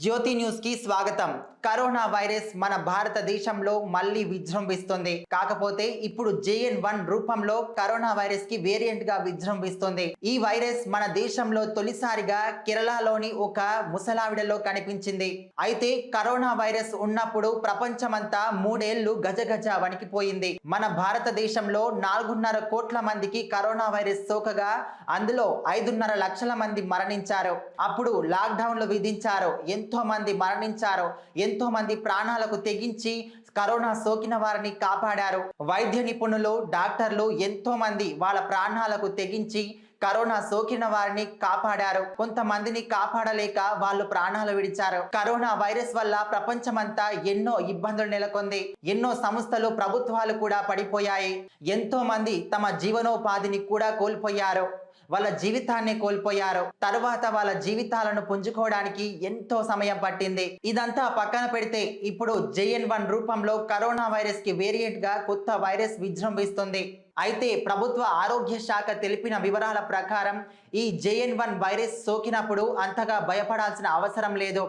జ్యోతి న్యూస్కి స్వాగతం corona virus మన భారతదేశంలో మళ్ళీ విజృంభిస్తుంది. కాకపోతే ఇప్పుడు జేఎన్ వన్ రూపంలో కరోనా వైరస్కి వేరియంట్గా విజృంభిస్తుంది. ఈ వైరస్ మన దేశంలో తొలిసారిగా కేరళలోని ఒక ముసలావిడలో కనిపించింది. అయితే కరోనా వైరస్ ఉన్నప్పుడు ప్రపంచమంతా మూడేళ్ళు గజగజ వణికిపోయింది. మన భారతదేశంలో నాలుగున్నర కోట్ల మందికి కరోనా వైరస్ సోకగా అందులో ఐదున్నర లక్షల మంది మరణించారు. అప్పుడు లాక్డౌన్లు విధించారు. ఎంతో మంది మరణించారు. ఎంతో మంది ప్రాణాలకు తెగించి కరోనా సోకిన వారిని కాపాడారు. వైద్య నిపుణులు డాక్టర్లు ఎంతో మంది వాళ్ళ ప్రాణాలకు తెగించి కరోనా సోకిన వారిని కాపాడారు. కొంతమందిని కాపాడలేక వాళ్ళు ప్రాణాలు విడిచారు. కరోనా వైరస్ వల్ల ప్రపంచమంతా ఎన్నో ఇబ్బందులు నెలకొంది. ఎన్నో సంస్థలు ప్రభుత్వాలు కూడా పడిపోయాయి. ఎంతో మంది తమ జీవనోపాధిని కూడా కోల్పోయారు. వాళ్ళ జీవితాన్ని కోల్పోయారు. తరువాత వాళ్ళ జీవితాలను పుంజుకోవడానికి ఎంతో సమయం పట్టింది. ఇదంతా పక్కన పెడితే ఇప్పుడు జేఎన్ వన్ రూపంలో కరోనా వైరస్కి వేరియంట్గా కొత్త వైరస్ విజృంభిస్తుంది. అయితే ప్రభుత్వ ఆరోగ్య శాఖ తెలిపిన వివరాల ప్రకారం ఈ జేఎన్ వన్ వైరస్ సోకినప్పుడు అంతగా భయపడాల్సిన అవసరం లేదు.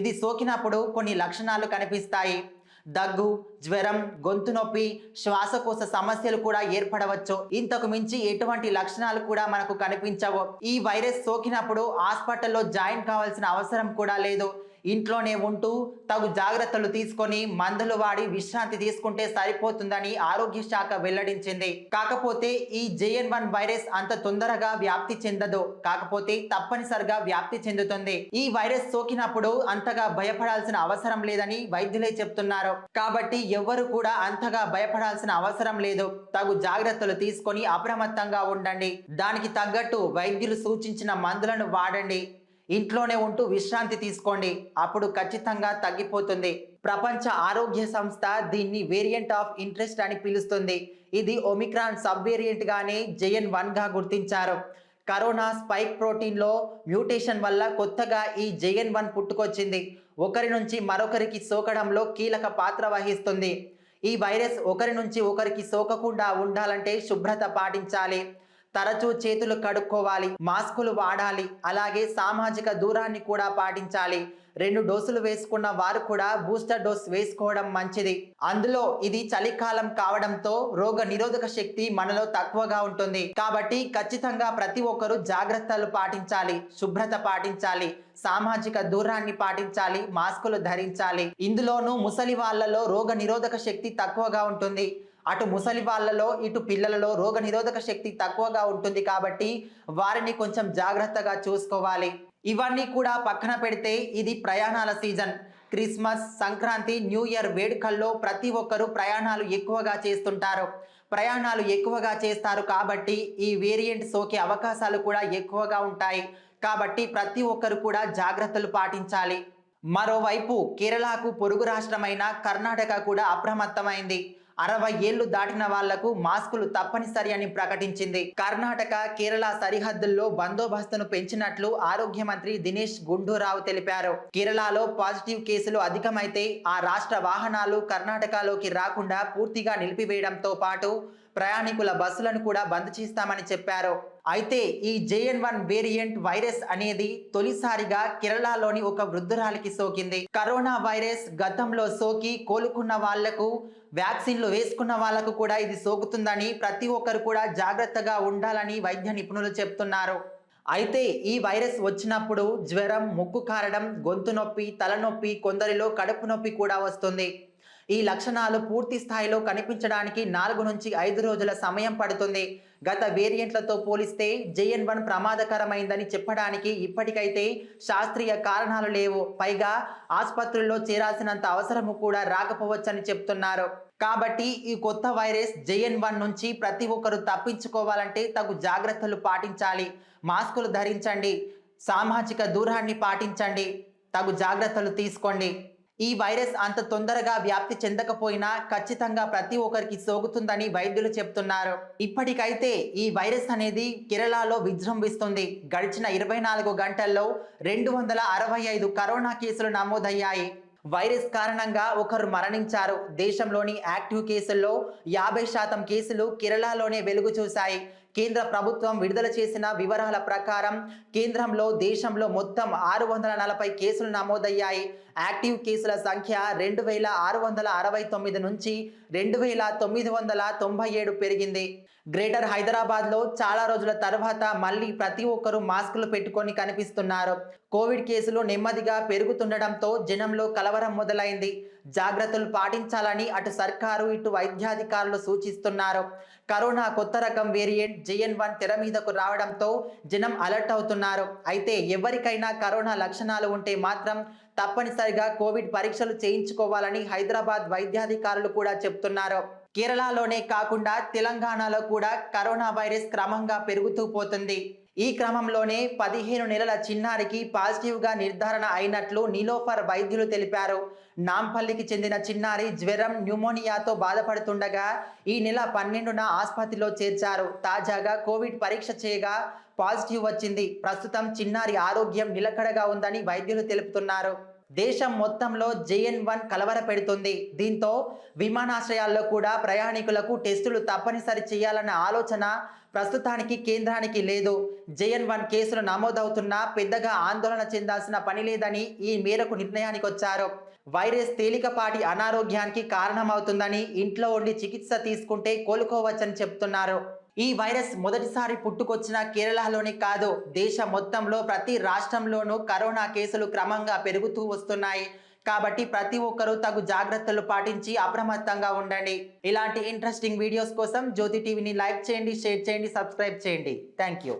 ఇది సోకినప్పుడు కొన్ని లక్షణాలు కనిపిస్తాయి. దగ్గు జ్వరం గొంతు నొప్పి శ్వాసకోశ సమస్యలు కూడా ఏర్పడవచ్చు. ఇంతకు మించి ఎటువంటి లక్షణాలు కూడా మనకు కనిపించవు. ఈ వైరస్ సోకినప్పుడు హాస్పిటల్లో జాయిన్ కావాల్సిన అవసరం కూడా లేదు. ఇంట్లోనే ఉంటూ తగు జాగ్రత్తలు తీసుకొని మందులు వాడి విశ్రాంతి తీసుకుంటే సరిపోతుందని ఆరోగ్య శాఖ వెల్లడించింది. కాకపోతే ఈ జేఎన్ వన్ వైరస్ అంత తొందరగా వ్యాప్తి చెందదు. కాకపోతే తప్పనిసరిగా వ్యాప్తి చెందుతుంది. ఈ వైరస్ సోకినప్పుడు అంతగా భయపడాల్సిన అవసరం లేదని వైద్యులే చెప్తున్నారు. కాబట్టి ఎవ్వరు కూడా అంతగా భయపడాల్సిన అవసరం లేదు. తగు జాగ్రత్తలు తీసుకొని అప్రమత్తంగా ఉండండి. దానికి తగ్గట్టు వైద్యులు సూచించిన మందులను వాడండి. ఇంట్లోనే ఉంటూ విశ్రాంతి తీసుకోండి. అప్పుడు ఖచ్చితంగా తగ్గిపోతుంది. ప్రపంచ ఆరోగ్య సంస్థ దీన్ని వేరియంట్ ఆఫ్ ఇంట్రెస్ట్ అని పిలుస్తుంది. ఇది ఒమిక్రాన్ సబ్ వేరియంట్ గానే జెఎన్ వన్గా గుర్తించారు. కరోనా స్పైక్ ప్రోటీన్లో మ్యూటేషన్ వల్ల కొత్తగా ఈ జెఎన్ వన్ పుట్టుకొచ్చింది. ఒకరి నుంచి మరొకరికి సోకడంలో కీలక పాత్ర వహిస్తుంది. ఈ వైరస్ ఒకరి నుంచి ఒకరికి సోకకుండా ఉండాలంటే శుభ్రత పాటించాలి. తరచూ చేతులు కడుక్కోవాలి మాస్కులు వాడాలి అలాగే సామాజిక దూరాన్ని కూడా పాటించాలి. రెండు డోసులు వేసుకున్న వారు కూడా బూస్టర్ డోస్ వేసుకోవడం మంచిది. అందులో ఇది చలికాలం కావడంతో రోగ నిరోధక శక్తి మనలో తక్కువగా ఉంటుంది. కాబట్టి ఖచ్చితంగా ప్రతి ఒక్కరూ జాగ్రత్తలు పాటించాలి శుభ్రత పాటించాలి సామాజిక దూరాన్ని పాటించాలి మాస్కులు ధరించాలి. ఇందులోనూ ముసలి వాళ్ళలో రోగ నిరోధక శక్తి తక్కువగా ఉంటుంది. అటు ముసలి వాళ్ళలో ఇటు పిల్లలలో రోగ నిరోధక శక్తి తక్కువగా ఉంటుంది కాబట్టి వారిని కొంచెం జాగ్రత్తగా చూసుకోవాలి. ఇవన్నీ కూడా పక్కన పెడితే ఇది ప్రయాణాల season. Christmas Sankranti new year వేడుకల్లో ప్రతి ఒక్కరూ ప్రయాణాలు ఎక్కువగా చేస్తుంటారు. ప్రయాణాలు ఎక్కువగా చేస్తారు కాబట్టి ఈ వేరియంట్ సోకే అవకాశాలు కూడా ఎక్కువగా ఉంటాయి. కాబట్టి ప్రతి ఒక్కరు కూడా జాగ్రత్తలు పాటించాలి. మరోవైపు కేరళకు పొరుగు రాష్ట్రమైన కర్ణాటక కూడా అప్రమత్తమైంది. అరవై ఏళ్ళు దాటిన వాళ్ళకు మాస్కులు తప్పనిసరి అని ప్రకటించింది. కర్ణాటక కేరళ సరిహద్దుల్లో బందోబస్తును పెంచినట్లు ఆరోగ్య మంత్రి దినేష్ గుండూరావు తెలిపారు. కేరళలో పాజిటివ్ కేసులు అధికమైతే ఆ రాష్ట్ర వాహనాలు కర్ణాటకలోకి రాకుండా పూర్తిగా నిలిపివేయడంతో పాటు ప్రయాణికుల బస్సులను కూడా బంద్ చేస్తామని చెప్పారు. అయితే ఈ జేఎన్ వన్ వేరియంట్ వైరస్ అనేది తొలిసారిగా కేరళలోని ఒక వృద్ధురాలికి సోకింది. కరోనా వైరస్ గతంలో సోకి కోలుకున్న వాళ్ళకు వ్యాక్సిన్లు వేసుకున్న వాళ్ళకు కూడా ఇది సోకుతుందని ప్రతి ఒక్కరు కూడా జాగ్రత్తగా ఉండాలని వైద్య నిపుణులు చెప్తున్నారు. అయితే ఈ వైరస్ వచ్చినప్పుడు జ్వరం ముక్కు కారడం గొంతు నొప్పి తలనొప్పి కొందరిలో కడుపు నొప్పి కూడా వస్తుంది. ఈ లక్షణాలు పూర్తి స్థాయిలో కనిపించడానికి నాలుగు నుంచి ఐదు రోజుల సమయం పడుతుంది. గత వేరియంట్లతో పోలిస్తే జేఎన్ వన్ ప్రమాదకరమైందని చెప్పడానికి ఇప్పటికైతే శాస్త్రీయ కారణాలు లేవు. పైగా ఆసుపత్రుల్లో చేరాల్సినంత అవసరము కూడా రాకపోవచ్చని చెప్తున్నారు. కాబట్టి ఈ కొత్త వైరస్ జేఎన్ వన్ నుంచి ప్రతి ఒక్కరు తప్పించుకోవాలంటే తగు జాగ్రత్తలు పాటించాలి. మాస్కులు ధరించండి. సామాజిక దూరాన్ని పాటించండి. తగు జాగ్రత్తలు తీసుకోండి. ఈ వైరస్ అంత తొందరగా వ్యాప్తి చెందకపోయినా ఖచ్చితంగా ప్రతి ఒక్కరికి సోకుతుందని వైద్యులు చెప్తున్నారు. ఇప్పటికైతే ఈ వైరస్ అనేది కేరళలో విజృంభిస్తుంది. గడిచిన ఇరవై నాలుగు గంటల్లో రెండు వందల అరవై ఐదు కరోనా కేసులు నమోదయ్యాయి. వైరస్ కారణంగా ఒకరు మరణించారు. దేశంలోని యాక్టివ్ కేసుల్లో యాభై శాతం కేసులు కేరళలోనే వెలుగు చూశాయి. కేంద్ర ప్రభుత్వం విడుదల చేసిన వివరాల ప్రకారం కేంద్రంలో దేశంలో మొత్తం ఆరు వందల నలభై కేసులు నమోదయ్యాయి. యాక్టివ్ కేసుల సంఖ్య రెండు వేల ఆరు వందల అరవై తొమ్మిది నుంచి రెండు వేల తొమ్మిది వందల తొంభై ఏడు పెరిగింది. గ్రేటర్ హైదరాబాద్లో చాలా రోజుల తర్వాత మళ్ళీ ప్రతి ఒక్కరూ మాస్కులు పెట్టుకొని కనిపిస్తున్నారు. కోవిడ్ కేసులు నెమ్మదిగా పెరుగుతుండడంతో జనంలో కలవరం మొదలైంది. జాగ్రత్తలు పాటించాలని అటు సర్కారు ఇటు వైద్యాధికారులు సూచిస్తున్నారు. కరోనా కొత్త రకం వేరియంట్ జేఎన్ వన్ తెర మీదకు రావడంతో జనం అలర్ట్ అవుతున్నారు. అయితే ఎవరికైనా కరోనా లక్షణాలు ఉంటే మాత్రం తప్పనిసరిగా కోవిడ్ పరీక్షలు చేయించుకోవాలని హైదరాబాద్ వైద్యాధికారులు కూడా చెప్తున్నారు. కేరళలోనే కాకుండా తెలంగాణలో కూడా కరోనా వైరస్ క్రమంగా పెరుగుతూ పోతుంది. ఈ క్రమంలోనే పదిహేను నెలల చిన్నారికి పాజిటివ్గా నిర్ధారణ అయినట్లు నీలోఫర్ వైద్యులు తెలిపారు. నాంపల్లికి చెందిన చిన్నారి జ్వరం న్యూమోనియాతో బాధపడుతుండగా ఈ నెల పన్నెండున ఆసుపత్రిలో చేర్చారు. తాజాగా కోవిడ్ పరీక్ష చేయగా పాజిటివ్ వచ్చింది. ప్రస్తుతం చిన్నారి ఆరోగ్యం నిలకడగా ఉందని వైద్యులు తెలుపుతున్నారు. దేశం మొత్తంలో జేఎన్ వన్ కలవర పెడుతుంది దీంతో విమానాశ్రయాల్లో కూడా ప్రయాణికులకు టెస్టులు తప్పనిసరి చేయాలన్న ఆలోచన ప్రస్తుతానికి కేంద్రానికి లేదు. జేఎన్ వన్ కేసులు నమోదవుతున్నా పెద్దగా ఆందోళన చెందాల్సిన పని లేదని ఈ మేరకు నిర్ణయానికి వచ్చారు వైరస్ తేలికపాటి అనారోగ్యానికి కారణమవుతుందని ఇంట్లో ఉండి చికిత్స తీసుకుంటే కోలుకోవచ్చని చెప్తున్నారు. ఈ వైరస్ మొదటిసారి పుట్టుకొచ్చిన కేరళలోనే కాదు దేశం మొత్తంలో ప్రతి రాష్ట్రంలోనూ కరోనా కేసులు క్రమంగా పెరుగుతూ వస్తున్నాయి. కాబట్టి ప్రతి ఒక్కరూ తగు జాగ్రత్తలు పాటించి అప్రమత్తంగా ఉండండి. ఇలాంటి ఇంట్రెస్టింగ్ వీడియోస్ కోసం జ్యోతి టీవీని లైక్ చేయండి షేర్ చేయండి సబ్స్క్రైబ్ చేయండి. Thank you